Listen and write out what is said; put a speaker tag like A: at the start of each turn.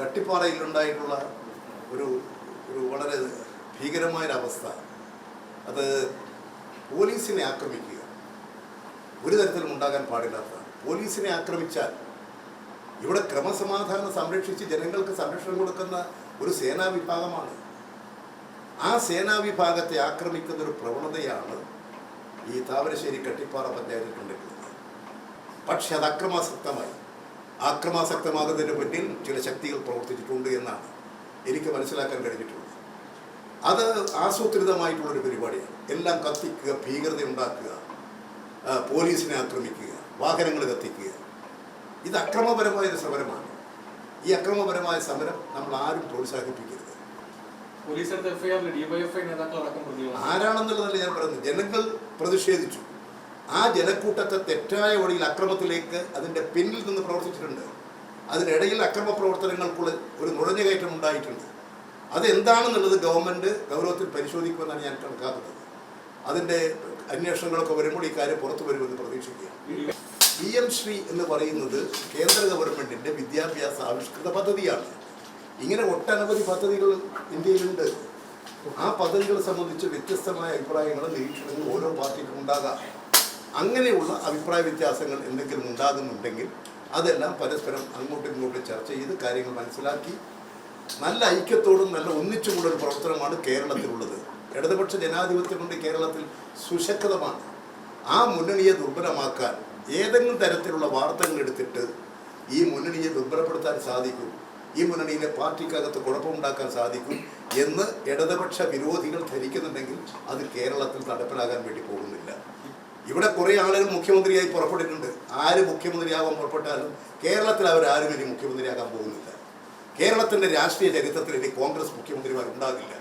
A: കട്ടിപ്പാറയിലുണ്ടായിട്ടുള്ള ഒരു ഒരു വളരെ ഭീകരമായൊരവസ്ഥ. അത് പോലീസിനെ ആക്രമിക്കുക. ഒരു തരത്തിലും ഉണ്ടാകാൻ പാടില്ലാത്ത. പോലീസിനെ ആക്രമിച്ചാൽ ഇവിടെ ക്രമസമാധാനം സംരക്ഷിച്ച് ജനങ്ങൾക്ക് സംരക്ഷണം കൊടുക്കുന്ന ഒരു സേനാ വിഭാഗമാണ്. ആ സേനാ വിഭാഗത്തെ ആക്രമിക്കുന്ന ഒരു പ്രവണതയാണ് ഈ താമരശ്ശേരി കട്ടിപ്പാറ പഞ്ചായത്തിൽ കണ്ടിട്ടുള്ളത്. പക്ഷെ അത് അക്രമാസക്തമായി. ആക്രമാസക്തമാകുന്നതിന് പിന്നിൽ ചില ശക്തികൾ പ്രവർത്തിച്ചിട്ടുണ്ട് എന്നാണ് എനിക്ക് മനസ്സിലാക്കാൻ കഴിഞ്ഞിട്ടുള്ളത്. അത് ആസൂത്രിതമായിട്ടുള്ളൊരു പരിപാടിയാണ്. എല്ലാം കത്തിക്കുക ഭീകരത ഉണ്ടാക്കുക പോലീസിനെ ആക്രമിക്കുക വാഹനങ്ങൾ കത്തിക്കുക. ഇത് അക്രമപരമായ ഒരു സമരമാണ്. ഈ അക്രമപരമായ സമരം നമ്മൾ ആരും പ്രോത്സാഹിപ്പിക്കരുത്. ആരാണെന്നുള്ളതല്ല ഞാൻ പറയുന്നത്? ജനങ്ങൾ പ്രതിഷേധിച്ചു. ആ ജനക്കൂട്ടത്തെ തെറ്റായ വഴിയിൽ അക്രമത്തിലേക്ക് അതിന്റെ പിന്നിൽ നിന്ന് പ്രവർത്തിച്ചിട്ടുണ്ട്. അതിനിടയിൽ അക്രമ പ്രവർത്തനങ്ങൾക്കുള്ള ഒരു നുഴഞ്ഞുകയറ്റം ഉണ്ടായിട്ടുണ്ട്. അതെന്താണെന്നുള്ളത് ഗവൺമെന്റ് ഗൗരവത്തിൽ പരിശോധിക്കുമെന്നാണ് ഞാൻ കണക്കാക്കുന്നത്. അതിന്റെ അന്വേഷണങ്ങളൊക്കെ വരുമ്പോൾ ഈ കാര്യം പുറത്തു വരുമെന്ന് പ്രതീക്ഷിക്കുക പി എം ശ്രീ എന്ന് പറയുന്നത് കേന്ദ്ര ഗവൺമെന്റിന്റെ വിദ്യാഭ്യാസ ആവിഷ്കൃത പദ്ധതിയാണ്. ഇങ്ങനെ ഒട്ടനവധി പദ്ധതികൾ ഇന്ത്യയിലുണ്ട്. ആ പദ്ധതികളെ സംബന്ധിച്ച് വ്യത്യസ്തമായ അഭിപ്രായങ്ങളും നിരീക്ഷണങ്ങളും ഓരോ പാർട്ടിക്കും ഉണ്ടാകാം. അങ്ങനെയുള്ള അഭിപ്രായ വ്യത്യാസങ്ങൾ എന്തെങ്കിലും ഉണ്ടാകുന്നുണ്ടെങ്കിൽ അതെല്ലാം പരസ്പരം അങ്ങോട്ടും ഇങ്ങോട്ടും ചർച്ച ചെയ്ത് കാര്യങ്ങൾ മനസ്സിലാക്കി നല്ല ഐക്യത്തോടും നല്ല ഒന്നിച്ചുകൂടെ ഒരു പ്രവർത്തനമാണ് കേരളത്തിലുള്ളത്. ഇടതുപക്ഷ ജനാധിപത്യം കൊണ്ട് കേരളത്തിൽ സുശക്തമാണ്. ആ മുന്നണിയെ ദുർബലമാക്കാൻ ഏതെങ്കിലും തരത്തിലുള്ള വാർത്തകൾ എടുത്തിട്ട് ഈ മുന്നണിയെ ദുർബലപ്പെടുത്താൻ സാധിക്കും. ഈ മുന്നണിയിലെ പാർട്ടിക്കകത്ത് കുഴപ്പമുണ്ടാക്കാൻ സാധിക്കും എന്ന് ഇടതുപക്ഷ വിരോധികൾ ധരിക്കുന്നുണ്ടെങ്കിൽ അത് കേരളത്തിൽ നടപ്പിലാകാൻ വേണ്ടി പോകുന്നില്ല. ഇവിടെ കുറേ ആളുകൾ മുഖ്യമന്ത്രിയായി പുറപ്പെട്ടിട്ടുണ്ട്. ആര് മുഖ്യമന്ത്രിയാകാൻ പുറപ്പെട്ടാലും കേരളത്തിൽ അവരാരും ഇനി മുഖ്യമന്ത്രിയാകാൻ പോകുന്നില്ല. കേരളത്തിന്റെ രാഷ്ട്രീയ ചരിത്രത്തിൽ ഇനി കോൺഗ്രസ് മുഖ്യമന്ത്രിമാർ ഉണ്ടാകില്ല